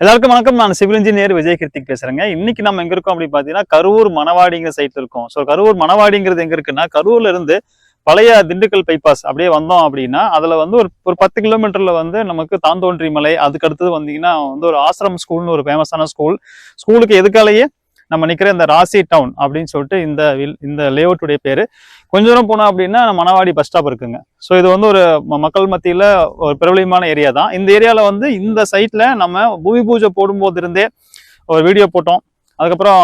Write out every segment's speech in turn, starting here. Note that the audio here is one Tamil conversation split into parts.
எல்லாருக்கும் வணக்கம். நான் சிவில் இன்ஜினியர் விஜய் கிருத்திக் பேசுறேங்க. இன்னைக்கு நம்ம எங்க இருக்கோம் அப்படின்னு பாத்தீங்கன்னா கரூர் மணவாடிங்கிற சைட்ல இருக்கோம். ஸோ கரூர் மணவாடிங்கிறது எங்க இருக்குன்னா கரூர்ல இருந்து பழைய திண்டுக்கல் பைபாஸ் அப்படியே வந்தோம் அப்படின்னா அதுல வந்து ஒரு ஒரு பத்து கிலோமீட்டர்ல வந்து நமக்கு தாந்தோன்றி மலை அதுக்கு அடுத்தது வந்தீங்கன்னா வந்து ஒரு ஆசிரம் ஸ்கூல்னு ஒரு ஃபேமஸான ஸ்கூல் ஸ்கூலுக்கு எதுக்காலேயே நம்ம நிற்கிற இந்த ராசி டவுன் அப்படின்னு சொல்லிட்டு இந்த இந்த லேஅவுட்டுடைய பேர். கொஞ்ச தூரம் போனோம் அப்படின்னா மணவாடி பஸ் ஸ்டாப் இருக்குங்க. ஸோ இது வந்து ஒரு மக்கள் மத்தியில் ஒரு பிரபலியமான ஏரியா தான். இந்த ஏரியாவில் வந்து இந்த சைட்டில் நம்ம பூமி பூஜை போடும்போது இருந்தே ஒரு வீடியோ போட்டோம். அதுக்கப்புறம்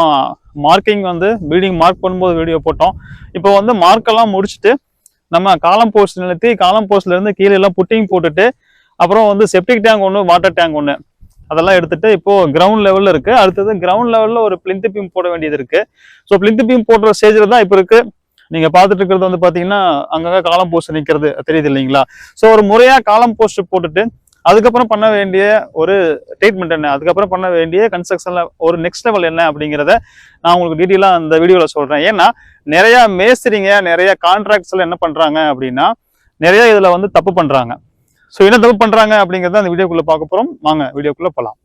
மார்க்கிங் வந்து பில்டிங் மார்க் பண்ணும்போது வீடியோ போட்டோம். இப்போ வந்து மார்க்கெல்லாம் முடிச்சுட்டு நம்ம காலம் போஸ்ட் நிறுத்தி காலம் போஸ்ட்லேருந்து கீழே எல்லாம் புட்டிங் போட்டுட்டு அப்புறம் வந்து செப்டிக் டேங்க் ஒன்று வாட்டர் டேங்க் ஒன்று அதெல்லாம் எடுத்துட்டு இப்போ கிரவுண்ட் லெவலில் இருக்கு. அடுத்தது கிரவுண்ட் லெவலில் ஒரு பிளிந்து பீம் போட வேண்டியது இருக்கு. ஸோ பிளிந்து பீம் போடுற ஸ்டேஜில் தான் இப்போ இருக்கு. நீங்க பார்த்துட்டு இருக்கிறது வந்து பாத்தீங்கன்னா அங்கங்க காலம் போஸ்ட் நிக்கிறது தெரியுது இல்லைங்களா? ஸோ ஒரு முறையா காலம் போஸ்ட் போட்டுட்டு அதுக்கப்புறம் பண்ண வேண்டிய ஒரு ட்ரீட்மெண்ட் என்ன? அதுக்கப்புறம் பண்ண வேண்டிய கன்ஸ்ட்ரக்ஷன்ல ஒரு நெக்ஸ்ட் லெவல் என்ன அப்படிங்கிறத நான் உங்களுக்கு டீட்டெயிலாக அந்த வீடியோவில் சொல்கிறேன் ஏன்னா நிறையா மேஸ்திரிங்க நிறைய கான்ட்ராக்ட்ஸில் என்ன பண்ணுறாங்க அப்படின்னா நிறைய இதில் வந்து தப்பு பண்ணுறாங்க ஸோ என்ன தப்பு பண்ணுறாங்க அப்படிங்கிறத அந்த வீடியோக்குள்ளே பார்க்க போகிறோம் வாங்க வீடியோக்குள்ளே போகலாம்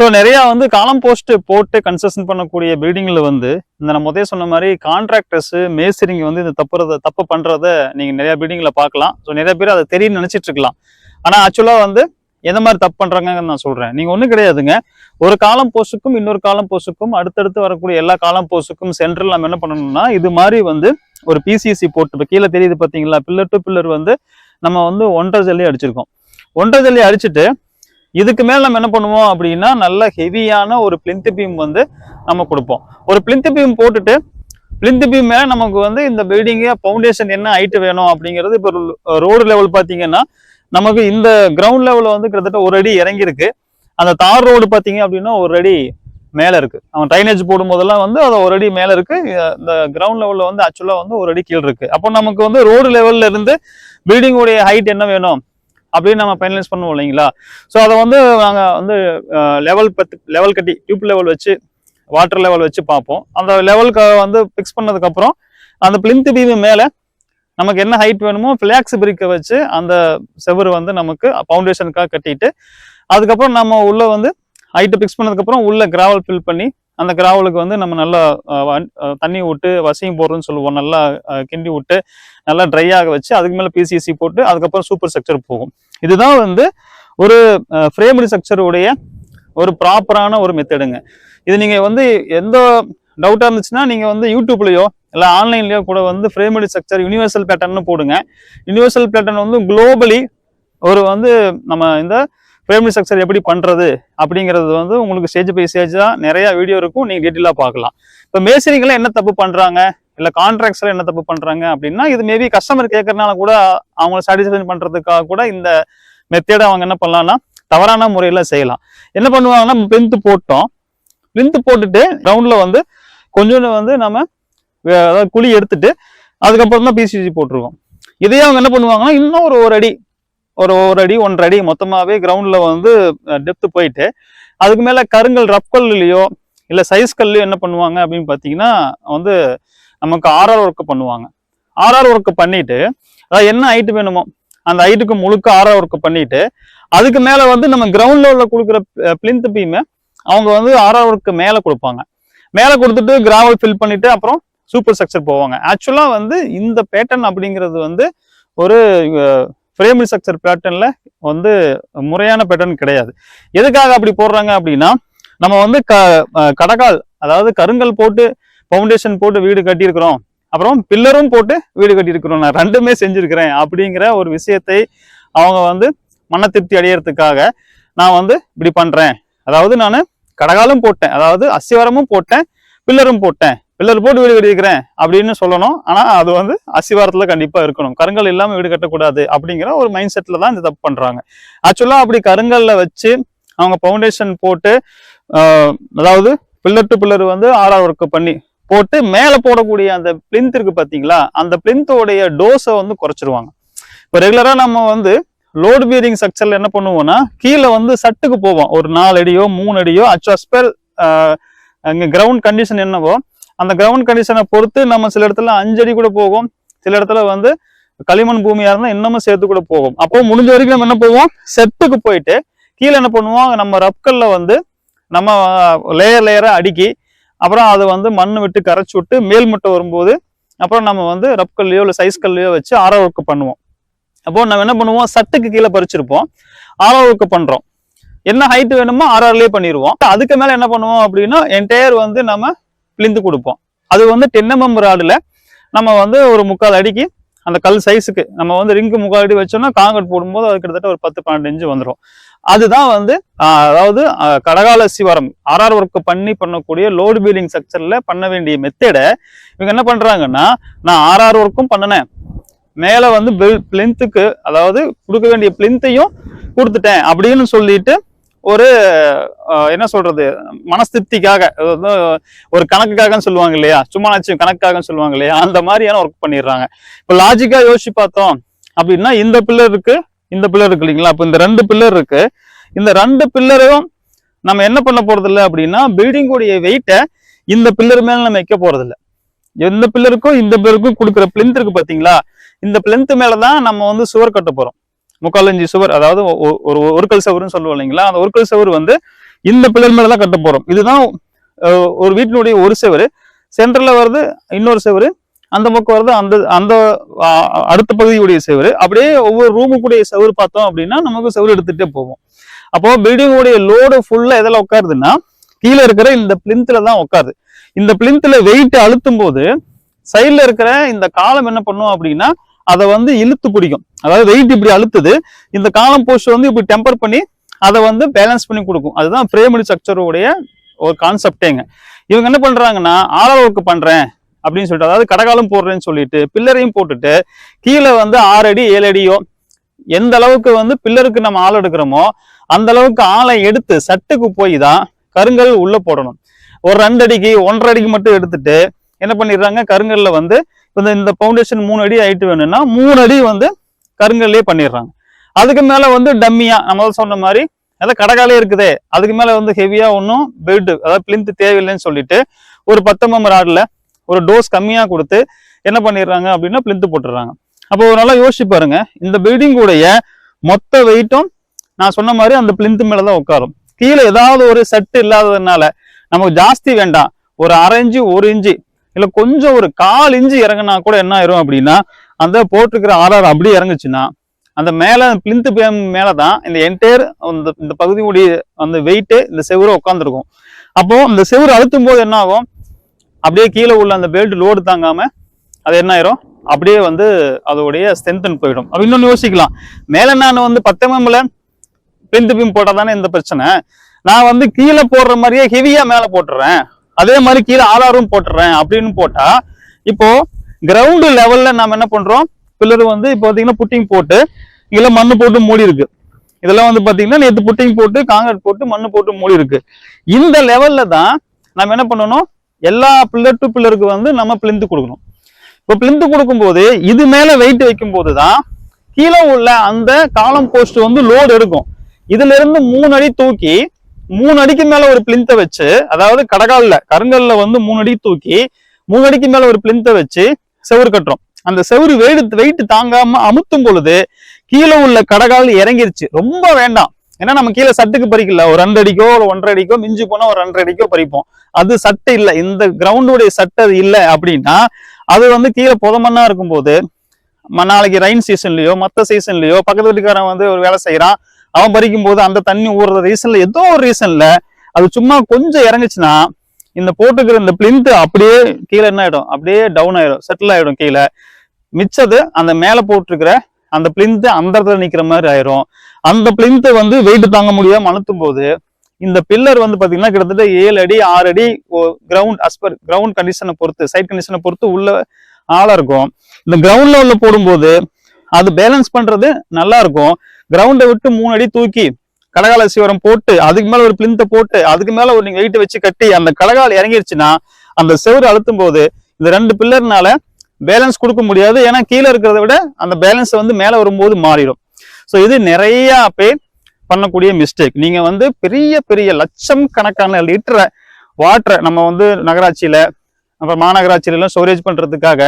ஸோ நிறையா வந்து காலம் போஸ்ட் போட்டு கன்ஸ்ட்ரக்ஷன் பண்ணக்கூடிய பில்டிங்கில் வந்து இந்த நம்ம முதல்ல சொன்ன மாதிரி கான்ட்ராக்டர்ஸு மேஸ்திரிங்க வந்து இந்த தப்புறத தப்பு பண்ணுறத நீங்கள் நிறையா பில்டிங்கில் பார்க்கலாம். ஸோ நிறைய பேர் அதை தெரியும் நினச்சிட்டு இருக்கலாம். ஆனால் ஆக்சுவலாக வந்து எந்த மாதிரி தப்பு பண்ணுறாங்கன்னு நான் சொல்கிறேன் நீங்கள் ஒன்றும் கிடையாதுங்க. ஒரு காலம் போஸ்ட்டுக்கும் இன்னொரு காலம் போஸ்ட்டுக்கும் அடுத்தடுத்து வரக்கூடிய எல்லா காலம் போஸ்ட்டுக்கும் சென்ட்ரல் நம்ம என்ன பண்ணணும்னா இது மாதிரி வந்து ஒரு பிசிசி போட்டு இப்போ கீழே தெரியுது பார்த்தீங்களா பில்லர் டு பில்லர் வந்து நம்ம வந்து ஒன்றரை ஜல்லி அடிச்சிருக்கோம். ஒன்றரை ஜல்லி அடிச்சுட்டு இதுக்கு மேல நம்ம என்ன பண்ணுவோம் அப்படின்னா நல்ல ஹெவியான ஒரு பிளிந்த் பீம் வந்து நம்ம கொடுப்போம். ஒரு பிளிந்த் பீம் போட்டுட்டு பிளிந்த் பீம் மேல நமக்கு வந்து இந்த பில்டிங்கு ஃபவுண்டேஷன் என்ன ஹைட்டு வேணும் அப்படிங்கிறது இப்போ ரோடு லெவல் பாத்தீங்கன்னா நமக்கு இந்த கிரவுண்ட் லெவல்ல வந்து கிட்டத்தட்ட ஒரு அடி இறங்கியிருக்கு. அந்த தார் ரோடு பாத்தீங்க அப்படின்னா ஒரு அடி மேல இருக்கு. அவன் ட்ரைனேஜ் போடும் போதெல்லாம் வந்து அது ஒரு அடி மேல இருக்கு. இந்த கிரவுண்ட் லெவல்ல வந்து ஆக்சுவலா வந்து ஒரு அடி கீழ் இருக்கு. அப்போ நமக்கு வந்து ரோடு லெவல்ல இருந்து பில்டிங் உடைய ஹைட் என்ன வேணும்? அப்படின்னு நம்ம ஃபைனலைஸ் பண்ணுவோம் இல்லைங்களா? ஸோ அதை வந்து நாங்கள் வந்து லெவல் பத்து லெவல் கட்டி டியூப் லெவல் வச்சு வாட்டர் லெவல் வச்சு பார்ப்போம். அந்த லெவலுக்கு வந்து ஃபிக்ஸ் பண்ணதுக்கப்புறம் அந்த பிளிந்த் பீவு மேலே நமக்கு என்ன ஹைட் வேணுமோ ஃபிளாக்ஸ் பிரிக்க வச்சு அந்த செவுரு வந்து நமக்கு ஃபவுண்டேஷனுக்காக கட்டிட்டு அதுக்கப்புறம் நம்ம உள்ளே வந்து ஹைட்டு ஃபிக்ஸ் பண்ணதுக்கப்புறம் உள்ள கிராவல் ஃபில் பண்ணி அந்த கிராவலுக்கு வந்து நம்ம நல்லா தண்ணி விட்டு வசியம் போடுறோம்னு சொல்லுவோம். நல்லா கிண்டி விட்டு நல்லா ட்ரை ஆக வச்சு அதுக்கு மேலே பிசிசி போட்டு அதுக்கப்புறம் சூப்பர் ஸ்ட்ரக்சர் போகும். இதுதான் வந்து ஒரு ஃப்ரேம்டு ஸ்ட்ரக்சருடைய ஒரு ப்ராப்பரான ஒரு மெத்தடுங்க இது நீங்கள் வந்து எந்த டவுட்டாக இருந்துச்சுன்னா நீங்கள் வந்து யூடியூப்லேயோ இல்லை ஆன்லைன்லேயோ கூட வந்து ஃப்ரேம்டு ஸ்ட்ரக்சர் யுனிவர்சல் பேட்டர்ன் போடுங்க. யுனிவர்சல் பேட்டர்ன் வந்து குளோபலி ஒரு வந்து நம்ம இந்த ஃப்ரேம்டு ஸ்ட்ரக்சர் எப்படி பண்ணுறது அப்படிங்கிறது வந்து உங்களுக்கு ஸ்டேஜ் பை ஸ்டேஜா நிறையா வீடியோ இருக்கும். நீங்கள் டீட்டெயிலாக பார்க்கலாம். இப்போ மேசரிங்கெல்லாம் என்ன தப்பு பண்ணுறாங்க இல்லை கான்ட்ராக்ட்ஸில் என்ன தப்பு பண்ணுறாங்க அப்படின்னா இது மேபி கஸ்டமர் கேட்கறனால கூட அவங்கள சாட்டிஸ்ஃபை பண்ணுறதுக்காக கூட இந்த மெத்தேடை அவங்க என்ன பண்ணலாம்னா தவறான முறையில் செய்யலாம். என்ன பண்ணுவாங்கன்னா பிளிந்த் போட்டோம். பிளிந்த் போட்டுட்டு கிரவுண்டில் வந்து கொஞ்சோண்டு வந்து நம்ம அதாவது குழி எடுத்துட்டு அதுக்கப்புறம் தான் பிசிசி போட்டிருக்கோம் இதையே அவங்க என்ன பண்ணுவாங்கன்னா இன்னும் ஒரு ஒரு அடி ஒரு ஒரு அடி ஒன்றரை அடி மொத்தமாகவே கிரவுண்டில் வந்து டெப்த் போயிட்டு அதுக்கு மேலே கருங்கல் ரஃப் கல்லையோ இல்லை சைஸ் கல்லையோ என்ன பண்ணுவாங்க அப்படின்னு பார்த்தீங்கன்னா வந்து நமக்கு ஆர்ஆர் ஒர்க்கு பண்ணுவாங்க. ஆர்ஆர் ஒர்க்கு பண்ணிட்டு அதாவது என்ன ஹைட்டு வேணுமோ அந்த ஹைட்டுக்கு முழுக்க ஆர்ஆர் ஒர்க்கு பண்ணிட்டு அதுக்கு மேலே வந்து நம்ம கிரவுண்ட் உள்ள கொடுக்குற பிளிந்த் பீமை அவங்க வந்து ஆர்ஆர் ஒர்க்கு மேலே கொடுப்பாங்க. மேலே கொடுத்துட்டு கிராவல் ஃபில் பண்ணிட்டு அப்புறம் சூப்பர் ஸ்ட்ரக்சர் போவாங்க ஆக்சுவலாக வந்து இந்த பேட்டர்ன் அப்படிங்கிறது வந்து ஒரு ஃப்ரேம் ஸ்ட்ரக்சர் பேட்டர்னில் வந்து முறையான பேட்டர்ன் கிடையாது. எதுக்காக அப்படி போடுறாங்க அப்படின்னா நம்ம வந்து க கடகால் அதாவது கருங்கல் போட்டு ஃபவுண்டேஷன் போட்டு வீடு கட்டியிருக்கிறோம். அப்புறம் பில்லரும் போட்டு வீடு கட்டியிருக்கிறோம். நான் ரெண்டுமே செஞ்சுருக்கிறேன் அப்படிங்கிற ஒரு விஷயத்தை அவங்க வந்து மன திருப்தி அடையறதுக்காக நான் வந்து இப்படி பண்ணுறேன் அதாவது நான் கடகாலும் போட்டேன். அதாவது அஸ்திவாரமும் போட்டேன் பில்லரும் போட்டேன். பில்லர் போட்டு வீடு கட்டியிருக்கிறேன் அப்படின்னு சொல்லணும். ஆனால் அது வந்து அசிவாரத்தில் கண்டிப்பாக இருக்கணும். கருங்கல் இல்லாமல் வீடு கட்டக்கூடாது அப்படிங்கிற ஒரு மைண்ட் செட்டில் தான் இந்த தப்பு பண்ணுறாங்க ஆக்சுவலாக அப்படி கருங்கல்ல வச்சு அவங்க ஃபவுண்டேஷன் போட்டு அதாவது பில்லர் டு பில்லர் வந்து ஆர்ஆர் ஒர்க்கு பண்ணி போட்டு மேலே போடக்கூடிய அந்த பிளிந்த் இருக்கு பார்த்தீங்களா அந்த பிளிந்தோடைய டோஸை வந்து குறைச்சிருவாங்க. இப்போ ரெகுலராக நம்ம வந்து லோடு பீரிங் ஸ்ட்ரக்சரில் என்ன பண்ணுவோம்னா கீழே வந்து சட்டுக்கு போவோம். ஒரு நாலு அடியோ மூணு அடியோ அச்வாஸ்பர் அங்கே கிரவுண்ட் கண்டிஷன் என்னவோ அந்த கிரவுண்ட் கண்டிஷனை பொறுத்து நம்ம சில இடத்துல அஞ்சடி கூட போகும். சில இடத்துல வந்து களிமண் பூமியா இருந்தால் இன்னமும் சேர்த்து கூட போகும். அப்போ முடிஞ்ச வரைக்கும் நம்ம என்ன போவோம் செட்டுக்கு போயிட்டு கீழே என்ன பண்ணுவோம்? நம்ம ரப்கல்ல வந்து நம்ம லேயர் லேயரை அடுக்கி அப்புறம் அதை வந்து மண் விட்டு கரைச்சி விட்டு மேல்மட்டை வரும்போது அப்புறம் நம்ம வந்து ரப்கல்லையோ இல்லை சைஸ் கல்லையோ வச்சு ஆரோ ஒர்க்கு பண்ணுவோம். அப்போ நம்ம என்ன பண்ணுவோம்? சட்டுக்கு கீழே பறிச்சிருப்போம். ஆரோ ஒர்க்கு பண்ணுறோம் என்ன ஹைட் வேணுமோ ஆர்ஆர்லேயே பண்ணிடுவோம் அதுக்கு மேலே என்ன பண்ணுவோம் அப்படின்னா என்டையர் வந்து நம்ம பிளிந்து கொடுப்போம். அது வந்து டென்னமம் ராடில் நம்ம வந்து ஒரு முக்கால் அடிக்கு அந்த கல் சைஸுக்கு நம்ம வந்து ரிங்கு முக்கால் அடி வச்சோம்னா காங்கிரட் போடும்போது அது கிட்டத்தட்ட ஒரு பத்து பன்னெண்டு இன்ச்சு வந்துடும் அதுதான் வந்து அதாவது கடகால சிவரம் ஆர்ஆர் ஒர்க் பண்ணி பண்ணக்கூடிய லோடு பீலிங் ஸ்ட்ரக்சரில் பண்ண வேண்டிய மெத்தடை இவங்க என்ன பண்ணுறாங்கன்னா நான் ஆர்ஆர் ஒர்க்கும் பண்ணினேன். மேலே வந்து பிளின்த்துக்கு அதாவது கொடுக்க வேண்டிய பிளிந்தையும் கொடுத்துட்டேன் அப்படின்னு சொல்லிட்டு ஒரு என்ன சொல்றது? மனஸ்திருப்திக்காக ஒரு கணக்குக்காகன்னு சொல்லுவாங்க இல்லையா? சும்மா நச்சு கணக்காக சொல்லுவாங்க இல்லையா? அந்த மாதிரியான ஒர்க் பண்ணிடுறாங்க. இப்போ லாஜிக்கா யோசிச்சு பார்த்தோம் அப்படின்னா இந்த பில்லர் இருக்கு இந்த பில்லர் இருக்கு இல்லைங்களா? அப்போ இந்த ரெண்டு பில்லர் இருக்கு. இந்த ரெண்டு பில்லரையும் நம்ம என்ன பண்ண போறது இல்லை அப்படின்னா பில்டிங்குடைய வெயிட்டை இந்த பில்லர் மேல நம்ம வைக்க போறது இல்லை எந்த பில்லருக்கும் இந்த பில்லருக்கும் கொடுக்குற பிளென்த் இருக்கு பாத்தீங்களா இந்த பிளென்த் மேலதான் நம்ம வந்து சுவர் கட்ட போறோம். முக்கால் சுவர் அதாவது ஒரு ஒரு கல் சவருன்னு சொல்லுவோம் இல்லைங்களா? அந்த ஒரு கல் சவர் வந்து இந்த பில்லர் மேல தான் கட்ட போறோம். இதுதான் ஒரு வீட்டினுடைய ஒரு சுவர் சென்டர்ல வருது இன்னொரு செவரு அந்த பக்கம் வருது அந்த அந்த அடுத்த பகுதியுடைய செவரு. அப்படியே ஒவ்வொரு ரூமுக்குடைய செவரு பார்த்தோம் அப்படின்னா நமக்கு செவரு எடுத்துகிட்டே போவோம் அப்போ பில்டிங்குடைய லோடு ஃபுல்லாக எதில் உட்காருதுன்னா கீழே இருக்கிற இந்த பிளிந்தில் தான் உட்காருது. இந்த பிளிந்தில் வெயிட் அழுத்தும் போது சைடில் இருக்கிற இந்த காலம் என்ன பண்ணும் அப்படின்னா அதை வந்து இழுத்து பிடிக்கும். அதாவது வெயிட் இப்படி அழுத்துது இந்த காலம் போஸ்ட் வந்து இப்படி டெம்பர் பண்ணி அதை வந்து பேலன்ஸ் பண்ணி கொடுக்கும். அதுதான் பிரேமடி ஸ்ட்ரக்சருடைய ஒரு கான்செப்டேங்க இவங்க என்ன பண்றாங்கன்னா ஆரல் ஒர்க் பண்றேன் அப்படின்னு சொல்லிட்டு அதாவது கடகாலம் போடுறேன்னு சொல்லிட்டு பில்லரையும் போட்டுட்டு கீழே வந்து ஆறு அடி ஏழு அடியோ எந்த அளவுக்கு வந்து பில்லருக்கு நம்ம ஆள் எடுக்கிறோமோ அந்த அளவுக்கு ஆளை எடுத்து சட்டுக்கு போய் தான் கருங்கல் உள்ள போடணும். ஒரு ரெண்டு அடிக்கு ஒன்றரை அடிக்கு மட்டும் எடுத்துட்டு என்ன பண்ணிடுறாங்க கருங்கல்ல வந்து இப்போ இந்த- இந்த ஃபவுண்டேஷன் மூணு அடி ஹைட்டு வேணும்னா மூணு அடி வந்து கருங்கல்லே பண்ணிடுறாங்க. அதுக்கு மேலே வந்து டம்மியாக நம்ம சொன்ன மாதிரி அதாவது கடகாலே இருக்குதே அதுக்கு மேலே வந்து ஹெவியாக ஒன்றும் பெல்ட்டு அதாவது பிளிந்து தேவையில்லைன்னு சொல்லிட்டு ஒரு பத்தொம்பது ராடில் ஒரு டோஸ் கம்மியாக கொடுத்து என்ன பண்ணிடுறாங்க அப்படின்னா பிளிந்து போட்டுடுறாங்க. அப்போ ஒரு நல்லா யோசிச்சு பாருங்க இந்த பில்டிங் உடைய மொத்த வெயிட்டும் நான் சொன்ன மாதிரி அந்த பிளிந்து மேலே தான் உட்காரும். கீழே ஏதாவது ஒரு செட்டு இல்லாததுனால நமக்கு ஜாஸ்தி வேண்டாம். ஒரு அரை இன்ச்சு ஒரு இன்ச்சு இல்லை கொஞ்சம் ஒரு கால் இஞ்சி இறங்குனா கூட என்ன ஆயிரும் அப்படின்னா அந்த போட்டிருக்கிற ஆர்ஆர் அப்படியே இறங்குச்சுன்னா அந்த மேலே மேல மேலே தான் இந்த என்டையர் அந்த இந்த பகுதியுடைய அந்த வெயிட்டு இந்த செவுரு உட்காந்துருக்கும் அப்போ இந்த செவுரு அழுத்தும் போது என்ன ஆகும்? அப்படியே கீழே உள்ள அந்த பெல்ட் லோடு தாங்காம அது என்ன ஆயிரும்? அப்படியே வந்து அதோடைய ஸ்ட்ரென்தன் போயிடும். அப்படி இன்னொன்று யோசிக்கலாம். மேலே நான் வந்து பத்து mm எம்எம்ல பீம் போட்டால் தானே இந்த பிரச்சனை? நான் வந்து கீழே போடுற மாதிரியே ஹெவியாக மேலே போட்டுறேன். அதே மாதிரி கீழே ஆதாரம் போட்டுறேன் அப்படின்னு போட்டா இப்போ கிரவுண்டு லெவல்ல நம்ம என்ன பண்றோம்? பில்லர் வந்து இப்போ பாத்தீங்கன்னா புட்டிங் போட்டு இதெல்லாம் மண்ணு போட்டு மூடி இருக்கு. இதெல்லாம் வந்து பாத்தீங்கன்னா நேற்று புட்டிங் போட்டு காங்கிரட் போட்டு மண்ணு போட்டு மூடி இருக்கு. இந்த லெவல்ல தான் நம்ம என்ன பண்ணணும்? எல்லா பில்லர் டு பில்லருக்கு வந்து நம்ம பிளிந்து கொடுக்கணும். இப்போ பிளிந்து கொடுக்கும்போது இது மேல வெயிட் வைக்கும் போது தான் கீழே உள்ள அந்த காலம் போஸ்ட் வந்து லோடு எடுக்கும். இதுல இருந்து மூணு அடி தூக்கி மூணு அடிக்கு மேல ஒரு பிளிந்த வச்சு அதாவது கடகால்ல கருங்கல்ல வந்து மூணு அடி தூக்கி மூணு அடிக்கு மேல ஒரு பிளிந்த வச்சு செவுரு கட்டுறோம். அந்த செவுரு வெயிட் வெயிட் தாங்காம அமுத்தும் பொழுது கீழே உள்ள கடகால் இறங்கிருச்சு. ரொம்ப வேண்டாம். ஏன்னா நம்ம கீழே சட்டுக்கு பறிக்கல. ஒரு ரெண்டு அடிக்கோ ஒரு ஒன்றரை அடிக்கோ மிஞ்சி போனா ஒரு ரெண்டரை அடிக்கோ பறிப்போம். அது சட்டை இல்லை. இந்த கிரவுண்டுடைய சட்டை அது இல்லை அப்படின்னா அது வந்து கீழே புதமண்ணா இருக்கும்போது நாளைக்கு ரைன் சீசன்லயோ மத்த சீசன்லயோ பக்கத்து வீட்டுக்காரன் வந்து ஒரு வேலை செய்யறான் அவன் பறிக்கும் போது அந்த தண்ணி ஊறுற ரீசன்ல ஏதோ ஒரு ரீசன்ல அது சும்மா கொஞ்சம் இறங்குச்சுன்னா இந்த போட்டுக்கிற இந்த பிளிந்த் அப்படியே கீழே என்ன ஆயிடும்? அப்படியே டவுன் ஆயிடும். செட்டில் ஆயிடும் கீழே. மிச்சது அந்த மேலே போட்டிருக்கிற அந்த பிளிந்த் அந்த இடத்துல நிக்கிற மாதிரி ஆயிரும். அந்த பிளிந்த் வந்து வெயிட் தாங்க முடியாம அழுத்தும் போது இந்த பில்லர் வந்து பாத்தீங்கன்னா கிட்டத்தட்ட ஏழு அடி ஆறு அடி கிரவுண்ட் அஸ்பர் கிரவுண்ட் கண்டிஷனை பொறுத்து சைட் கண்டிஷனை பொறுத்து உள்ள ஆளா இருக்கும். இந்த கிரவுண்ட் லெவல்ல போடும்போது அது பேலன்ஸ் பண்றது நல்லா இருக்கும். கிரவுண்டை விட்டு மூணு அடி தூக்கி கடகால சிவரம் போட்டு அதுக்கு மேல ஒரு பிளிந்த போட்டு அதுக்கு மேல ஒரு நீங்க வெயிட் வச்சு கட்டி அந்த கடகால் இறங்கிருச்சுன்னா அந்த செவரு அழுத்தும் போது இந்த ரெண்டு பில்லர்னால பேலன்ஸ் கொடுக்க முடியாது. ஏன்னா கீழே இருக்கிறத விட அந்த பேலன்ஸ் வந்து மேலே வரும்போது மாறிடும். ஸோ இது நிறைய பேர் பண்ணக்கூடிய மிஸ்டேக் நீங்க வந்து பெரிய பெரிய லட்சம் கணக்கான லிட்டரை வாட்டரை நம்ம வந்து நகராட்சியில அப்புறம் மாநகராட்சியிலலாம் ஸ்டோரேஜ் பண்றதுக்காக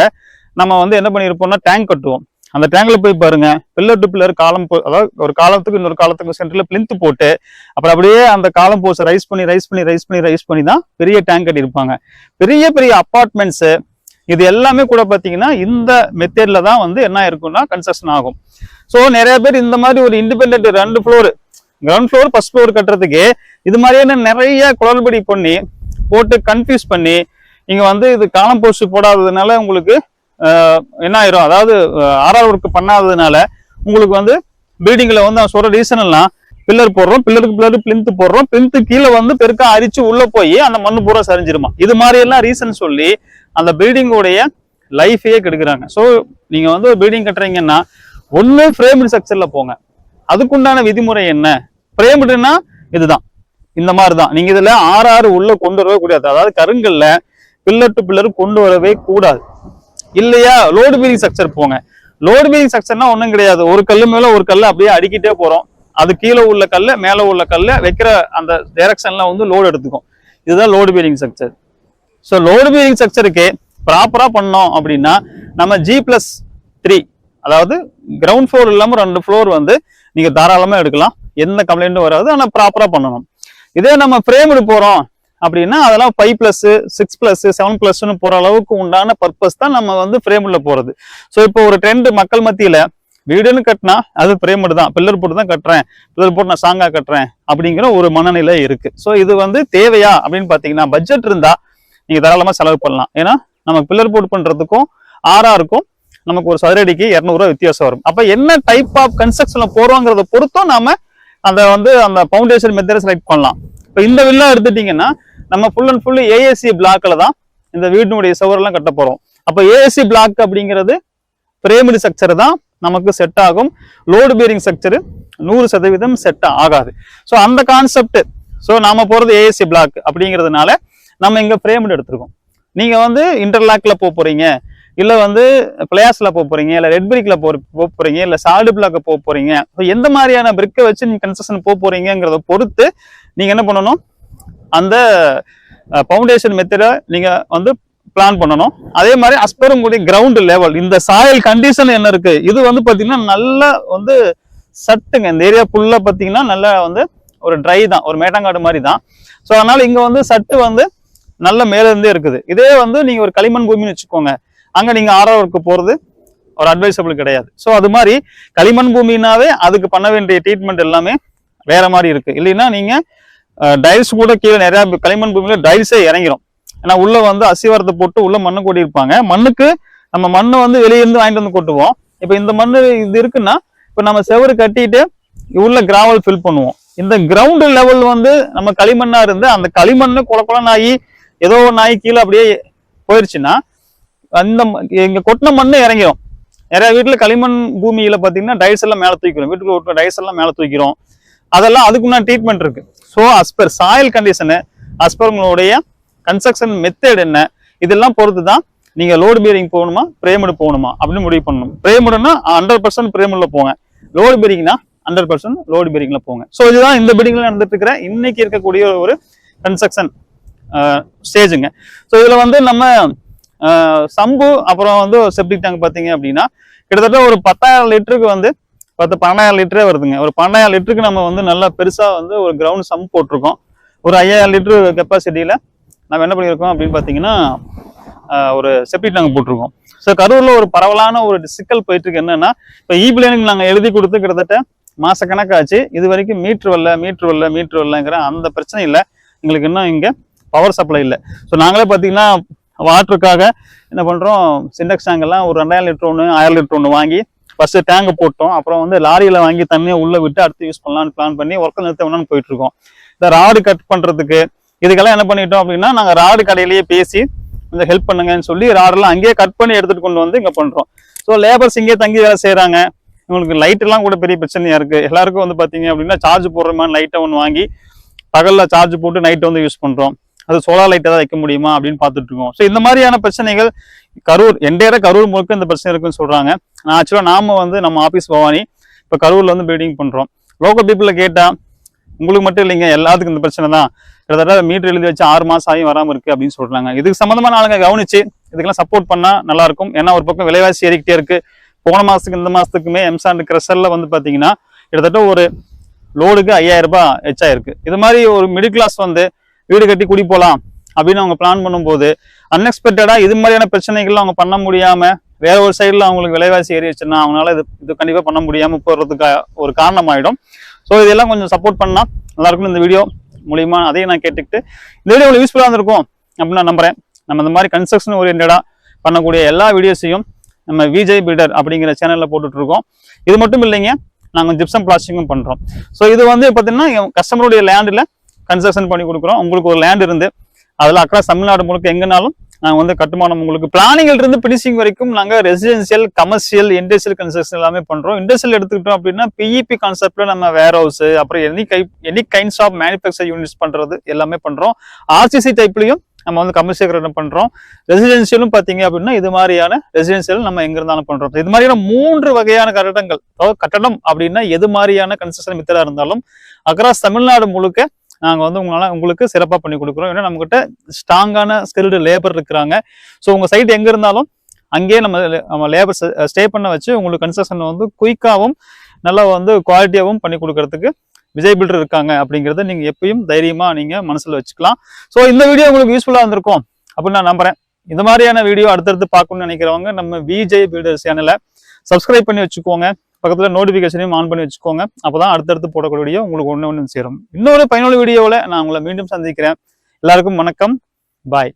நம்ம வந்து என்ன பண்ணியிருப்போம்னா டேங்க் கட்டுவோம். அந்த டேங்க்ல போய் பாருங்க பில்லர் டு பில்லர் காலம் போ அதாவது ஒரு காலத்துக்கு இன்னொரு காலத்துக்கு சென்டர்ல பிளிந்த் போட்டு அப்புறம் அப்படியே அந்த காலம் போஸ் ரைஸ் பண்ணி ரைஸ் பண்ணி ரைஸ் பண்ணி ரைஸ் பண்ணி தான் பெரிய டேங்க் கட்டியிருப்பாங்க. பெரிய பெரிய அப்பார்ட்மெண்ட்ஸ் இது எல்லாமே கூட பார்த்தீங்கன்னா இந்த மெத்தேட்ல தான் வந்து என்ன இருக்கும்னா கன்ஸ்ட்ரக்ஷன் ஆகும். ஸோ நிறைய பேர் இந்த மாதிரி ஒரு இண்டிபெண்ட் ரெண்டு floor ground floor first floor கட்டுறதுக்கு இது மாதிரியான நிறைய குளறுபடி பண்ணி போட்டு கன்ஃபியூஸ் பண்ணி இங்கே வந்து இது காலம் போஸ்ட் போடாததுனால உங்களுக்கு என்ன ஆயிரும்? அதாவது ஆர்ஆர் ஒர்க் பண்ணாததுனால உங்களுக்கு வந்து பில்டிங்கில் வந்து நான் சொல்ற ரீசனெல்லாம் பில்லர் போடுறோம் பில்லருக்கு பில்லர் பிளிந்து போடுறோம் பிளிந்து கீழே வந்து பெருக்கா அரிச்சு உள்ள போய் அந்த மண் பூரா சரிஞ்சிருமா? இது மாதிரி எல்லாம் ரீசன் சொல்லி அந்த பில்டிங்கோடைய லைஃபையே கெடுக்கிறாங்க. ஸோ நீங்க வந்து ஒரு பில்டிங் கட்டுறீங்கன்னா ஒன்று ஃப்ரேம் ஸ்ட்ரக்சர்ல போங்க. அதுக்குண்டான விதிமுறை என்ன? ஃப்ரேம்டுனா இதுதான். இந்த மாதிரி தான் நீங்க இதுல ஆறு ஆறு உள்ள கொண்டு வரவே கூடாது. அதாவது கருங்கல்ல பில்லர் டு பில்லர் கொண்டு வரவே கூடாது. இல்லையா? லோடு பீரிங் ஸ்ட்ரக்சர் போங்க. லோடு பீரிங் ஸ்ட்ரக்சர்னா ஒன்றும் கிடையாது. ஒரு கல் மேல ஒரு கல் அப்படியே அடிக்கிட்டே போறோம். அது கீழே உள்ள கல்ல மேலே உள்ள கல்ல வைக்கிற அந்த டைரக்ஷன்லாம் வந்து லோடு எடுத்துக்கும். இதுதான் load bearing structure so load bearing ஸ்ட்ரக்சருக்கு ப்ராப்பராக பண்ணோம் அப்படின்னா நம்ம ஜி பிளஸ் த்ரீ அதாவது கிரவுண்ட் ஃப்ளோர் இல்லாமல் ரெண்டு ஃப்ளோர் வந்து நீங்கள் தாராளமாக எடுக்கலாம். எந்த கம்ப்ளைண்ட்டும் வராது. ஆனால் ப்ராப்பராக பண்ணணும். இதே நம்ம ஃப்ரேம் போகிறோம் அப்படின்னா அதெல்லாம் five plus six plus seven ப்ளஸ்ன்னு போகிற அளவுக்கு உண்டான பர்பஸ் தான் நம்ம வந்து ஃப்ரேம்ல போகிறது ஸோ இப்போ ஒரு ட்ரெண்டு மக்கள் மத்தியில் வீடுன்னு கட்டினா அது பிரேமடு தான். பில்லர் போட்டு தான் கட்டுறேன். பில்லர் போட்டு நான் சாங்காக கட்டுறேன் அப்படிங்கிற ஒரு மனநிலை இருக்குது ஸோ இது வந்து தேவையா அப்படின்னு பார்த்தீங்கன்னா பட்ஜெட் இருந்தால் நீங்கள் தாராளமாக செலவு பண்ணலாம். ஏன்னா நம்ம பில்லர் போட்டு பண்ணுறதுக்கும் ஆறாருக்கும் நமக்கு ஒரு சதுரடிக்கு இரநூறுவா வித்தியாசம் வரும். அப்போ என்ன டைப் ஆஃப் கன்ஸ்ட்ரக்ஷனில் போகிறோங்கிறத பொறுத்தும் நாம அந்த வந்து அந்த ஃபவுண்டேஷன் மெத்தடை செலக்ட் பண்ணலாம். இப்போ இந்த வில்லா எடுத்துட்டிங்கன்னா நம்ம ஃபுல் அண்ட் ஃபுல்லு ஏஎஸ்சி பிளாக்ல தான் இந்த வீட்டினுடைய சுவரெல்லாம் கட்ட போகிறோம் அப்போ ஏஎஸ்சி பிளாக் அப்படிங்கிறது பிரேமரி ஸ்ட்ரக்சர் தான் நமக்கு செட் ஆகும். லோடு பேரிங் ஸ்ட்ரக்சரு நூறு சதவீதம் செட் ஆகாது. ஸோ அந்த கான்செப்ட் ஸோ நாம் போகிறது ஏஎஸ்சி பிளாக் அப்படிங்கிறதுனால நம்ம இங்கே ஃப்ரேம்டு எடுத்திருக்கோம். நீங்கள் வந்து இன்டர்லாக்ல போக போகிறீங்க இல்லை வந்து பிளேயர்ஸில் போக போகிறீங்க இல்லை ரெட் பிரிக்கில் போ போக போகிறீங்க இல்லை சால்டு பிளாக்க போக போகிறீங்க ஸோ எந்த மாதிரியான பிரிக்கை வச்சு நீங்கள் கன்ஸ்ட்ரக்ஷன் போக போகிறீங்கிறத பொறுத்து நீங்கள் என்ன பண்ணணும்? அந்த ஃபவுண்டேஷன் மெத்தடை நீங்கள் வந்து பிளான் பண்ணணும். அதே மாதிரி அஸ்பெருங்குடி கிரவுண்டு கிரவுண்ட் லெவல் இந்த சாயல் கண்டிஷன் என்ன இருக்குது இது வந்து பார்த்திங்கன்னா நல்ல வந்து சட்டுங்க. இந்த ஏரியா ஃபுல்லாக பார்த்தீங்கன்னா நல்லா வந்து ஒரு ட்ரை தான் ஒரு மேட்டாங்காடு மாதிரி தான். ஸோ அதனால் இங்கே வந்து சட்டு வந்து நல்ல மேலேருந்தே இருக்குது. இதே வந்து நீங்கள் ஒரு களிமண் பூமின்னு வச்சுக்கோங்க. அங்கே நீங்கள் ஆறாவதுக்கு போகிறது ஒரு அட்வைசபிள் கிடையாது. ஸோ அது மாதிரி களிமண் பூமினாவே அதுக்கு பண்ண வேண்டிய ட்ரீட்மெண்ட் எல்லாமே வேற மாதிரி இருக்குது இல்லைன்னா நீங்கள் டைல்ஸ் கூட கீழே நிறையா களிமண் பூமியில் டைல்ஸே இறங்கிரும். ஏன்னா உள்ளே வந்து அசிவாரத்தை போட்டு உள்ளே மண்ணு கொட்டி இருப்பாங்க மண்ணுக்கு நம்ம மண்ணை வந்து வெளியே இருந்து வாங்கிட்டு வந்து கொட்டுவோம். இப்போ இந்த மண் இது இருக்குன்னா இப்போ நம்ம செவரு கட்டிட்டு உள்ள கிராவல் ஃபில் பண்ணுவோம். இந்த கிரவுண்டு லெவல் வந்து நம்ம களிமண்ணா இருந்து அந்த களிமண்ணு குள நாய் ஏதோ ஒரு நாய் கீழே அப்படியே போயிருச்சுன்னா அந்த ம- இங்க கொட்டின மண்ணு இறங்கிரும். நிறைய வீட்டில் களிமண் பூமியில பார்த்தீங்கன்னா டைல்ஸ் எல்லாம் மேலே தூக்கிறோம் வீட்டுக்குள்ள ஒட்டுற டைஸ் எல்லாம் மேலே தூக்கிறோம் அதெல்லாம் அதுக்கு முன்னாடி ட்ரீட்மெண்ட் இருக்கு. So as per soil condition as per உங்களுடைய கன்ஸ்ட்ரக்ஷன் மெத்தட் என்ன இதெல்லாம் பொறுத்து தான் நீங்கள் லோடு பேரிங் போகணுமா பிரேமுடு போகணுமா அப்படின்னு முடிவு பண்ணணும். பிரேமுடுன்னா ஹண்ட்ரட் பர்சன்ட் பிரேமுடில் போங்க. லோடு பேரிங்னா ஹண்ட்ரட் பர்சன்ட் லோடு பேரிங்கில் போங்க. ஸோ இதுதான் இந்த பில்டிங்கில் நடந்துட்டு இருக்கிற இன்னைக்கு இருக்கக்கூடிய ஒரு கன்ஸ்ட்ரக்ஷன் ஸ்டேஜுங்க ஸோ இதில் வந்து நம்ம சம்பு அப்புறம் வந்து செப்டிக் டேங்க் பார்த்தீங்க அப்படின்னா கிட்டத்தட்ட ஒரு பத்தாயிரம் லிட்டருக்கு வந்து பத்து பன்னெண்டாயிரம் லிட்டரே வருதுங்க. ஒரு பன்னெண்டாயிரம் லிட்டருக்கு நம்ம வந்து நல்லா பெருசாக வந்து ஒரு கிரவுண்ட் சம் போட்டிருக்கோம். ஒரு ஐயாயிரம் லிட்டரு கெப்பாசிட்டியில் நம்ம என்ன பண்ணியிருக்கோம் அப்படின்னு பார்த்தீங்கன்னா ஒரு செப்டிக் நாங்கள் போட்டிருக்கோம். ஸோ கரூரில் ஒரு பரவலான ஒரு சிக்கல் போயிட்டுருக்கு. என்னென்னா இப்போ இ நாங்கள் எழுதி கொடுத்து கிட்டத்தட்ட மாசக்கணக்காச்சு. இது வரைக்கும் மீட்ரு வரல மீட்ரு வரல மீட்ரு வரலங்கிற அந்த பிரச்சனை இல்லை. எங்களுக்கு இன்னும் இங்கே பவர் சப்ளை இல்லை. ஸோ நாங்களே பார்த்தீங்கன்னா வாட்டருக்காக என்ன பண்ணுறோம் சிண்டக்ஸ் டேங்கெல்லாம் ஒரு ரெண்டாயிரம் லிட்டர் ஒன்று ஆயிரம் லிட்டர் ஒன்று வாங்கி ஃபர்ஸ்ட் டேங்க் போட்டோம். அப்புறம் வந்து லாரியில் வாங்கி தண்ணியை உள்ளே விட்டு அடுத்து யூஸ் பண்ணலாம்னு பிளான் பண்ணி ஒர்க்கை நிறுத்த வேணாம்னு போயிட்டு இருக்கோம் இந்த ராடு கட் பண்ணுறதுக்கு இதுக்கெல்லாம் என்ன பண்ணிட்டோம் அப்படின்னா நாங்கள் ராடு கடையிலேயே பேசி கொஞ்சம் ஹெல்ப் பண்ணுங்கன்னு சொல்லி ராடெல்லாம் அங்கேயே கட் பண்ணி எடுத்துட்டு கொண்டு வந்து இங்கே பண்ணுறோம் ஸோ லேபர்ஸ் இங்கேயே தங்கி வேலை செய்கிறாங்க இவங்களுக்கு லைட் எல்லாம் கூட பெரிய பிரச்சனையா இருக்கு. எல்லாருக்கும் வந்து பாத்தீங்க அப்படின்னா சார்ஜ் போடுற மாதிரி லைட்டை ஒன்று வாங்கி பகல்ல சார்ஜ் போட்டு நைட் வந்து யூஸ் பண்றோம். அது சோலார் லைட்டை தான் வைக்க முடியுமா அப்படின்னு பார்த்துட்டு இருக்கோம். ஸோ இந்த மாதிரியான பிரச்சனைகள் கரூர் என்டையராக கரூர் முழுக்க இந்த பிரச்சனை இருக்குன்னு சொல்கிறாங்க நான் ஆக்சுவலாக நாம வந்து நம்ம ஆஃபீஸ் பவானி இப்போ கரூரில் வந்து பில்டிங் பண்ணுறோம் லோக்கல் பீப்புளை கேட்டால் உங்களுக்கு மட்டும் இல்லைங்க எல்லாத்துக்கும் இந்த பிரச்சனை தான். கிட்டத்தட்ட மீட்டர் எழுதி வச்சு ஆறு மாதம் ஆகி வராமல் இருக்கு அப்படின்னு சொல்கிறாங்க இதுக்கு சம்மந்தமான ஆளுங்க கவனிச்சு இதுக்கெல்லாம் சப்போர்ட் பண்ணால் நல்லாயிருக்கும் ஏன்னா ஒரு பக்கம் விலைவாசி ஏறிக்கிட்டே இருக்குது போன மாதத்துக்கு இந்த மாதத்துக்குமே எம்சாண்ட் கிரஷர்ல வந்து பார்த்தீங்கன்னா கிட்டத்தட்ட ஒரு லோடுக்கு ஐயாயிரம் ரூபாய் எச்சா இது மாதிரி ஒரு மிடில் கிளாஸ் வந்து வீடு கட்டி குடி போகலாம் அப்படின்னு அவங்க பிளான் பண்ணும்போது அன்எக்ஸ்பெக்டடாக இது மாதிரியான பிரச்சனைகள்லாம் அவங்க பண்ண முடியாமல் வேற ஒரு சைடில் அவங்களுக்கு விலைவாசி ஏறிடுச்சுன்னா அவங்களால இது இது கண்டிப்பாக பண்ண முடியாமல் போறதுக்கு ஒரு காரணமாயிடும். ஸோ இதெல்லாம் கொஞ்சம் சப்போர்ட் பண்ணால் நல்லாயிருக்கும் இந்த வீடியோ மூலியமா அதையும் நான் கேட்டுக்கிட்டு இந்த வீடியோ உங்களுக்கு யூஸ்ஃபுல்லாக இருந்திருக்கும் அப்படின்னு நான் நம்புகிறேன் நம்ம இந்த மாதிரி கன்ஸ்ட்ரக்ஷன் ஓரியன்டாக பண்ணக்கூடிய எல்லா வீடியோஸையும் நம்ம விஜய் பில்டர் அப்படிங்கிற சேனலில் போட்டுட்ருக்கோம். இது மட்டும் இல்லைங்க நாங்கள் ஜிப்சம் பிளாஸ்டிங்கும் பண்ணுறோம் ஸோ இது வந்து பார்த்தீங்கன்னா கஸ்டமருடைய லேண்டில் கன்ஸ்ட்ரக்ஷன் பண்ணி கொடுக்குறோம். உங்களுக்கு ஒரு லேண்ட் இருந்து அதில் அக்ராஸ் தமிழ்நாடு முழுக்க எங்கேனாலும் நாங்கள் வந்து கட்டுமானம் உங்களுக்கு பிளானிங்கிலிருந்து பினிஷிங் வரைக்கும் நாங்கள் ரெசிடென்சியல் கமர்ஷியல் இண்டஸ்ட்ரியல் கன்ஸ்ட்ரக்ஷன் எல்லாமே பண்ணுறோம் இண்டஸ்ட்ரியல் எடுத்துக்கிட்டோம் அப்படின்னா பிஇபி கான்செப்டில் நம்ம வேர் ஹவுஸ் அப்புறம் any guy any kinds of manufacture units பண்ணுறது எல்லாமே பண்ணுறோம் ஆர்சிசி டைப்லையும் நம்ம வந்து கமர்ஷியல் கட்டடம் பண்ணுறோம் ரெசிடென்சியலும் பார்த்தீங்க அப்படின்னா இது மாதிரியான ரெசிடென்சியல் நம்ம எங்க இருந்தாலும் பண்ணுறோம் இது மாதிரியான மூன்று வகையான கட்டடங்கள் அதாவது கட்டடம் அப்படின்னா எது மாதிரியான கன்ஸ்ட்ரக்ஷன் மெத்தடா இருந்தாலும் அக்ராஸ் தமிழ்நாடு முழுக்க நாங்கள் வந்து உங்களால் உங்களுக்கு சிறப்பாக பண்ணி கொடுக்குறோம். ஏன்னா நம்மக்கிட்ட ஸ்ட்ராங்கான ஸ்கில்டு லேபர் இருக்கிறாங்க. ஸோ உங்கள் சைட் எங்கே இருந்தாலும் அங்கேயே நம்ம நம்ம லேபர் ஸ்டே பண்ண வச்சு உங்களுக்கு கன்ஸ்ட்ரக்ஷன் வந்து குயிக்காகவும் நல்லா வந்து குவாலிட்டியாகவும் பண்ணி கொடுக்கறதுக்கு விஜய் பில்டர் இருக்காங்க அப்படிங்கிறத நீங்கள் எப்பயும் தைரியமாக நீங்கள் மனசில் வச்சுக்கலாம். ஸோ இந்த வீடியோ உங்களுக்கு யூஸ்ஃபுல்லாக இருந்திருக்கும் அப்படின்னு நான் நம்புறேன். இந்த மாதிரியான வீடியோ அடுத்தடுத்து பார்க்கணும்னு நினைக்கிறவங்க நம்ம விஜய் பில்டர் சேனலை சப்ஸ்கிரைப் பண்ணி வச்சுக்கோங்க. பக்கத்தில் நோட்டிஃபிகேஷனையும் ஆன் பண்ணி வச்சுக்கோங்க. அப்போ தான் அடுத்தடுத்து போடக்கூடிய வீடியோ உங்களுக்கு ஒன்று ஒன்று சேரும். இன்னொரு பயனுள்ள வீடியோவில் நான் உங்களை மீண்டும் சந்திக்கிறேன். எல்லாருக்கும் வணக்கம். பாய்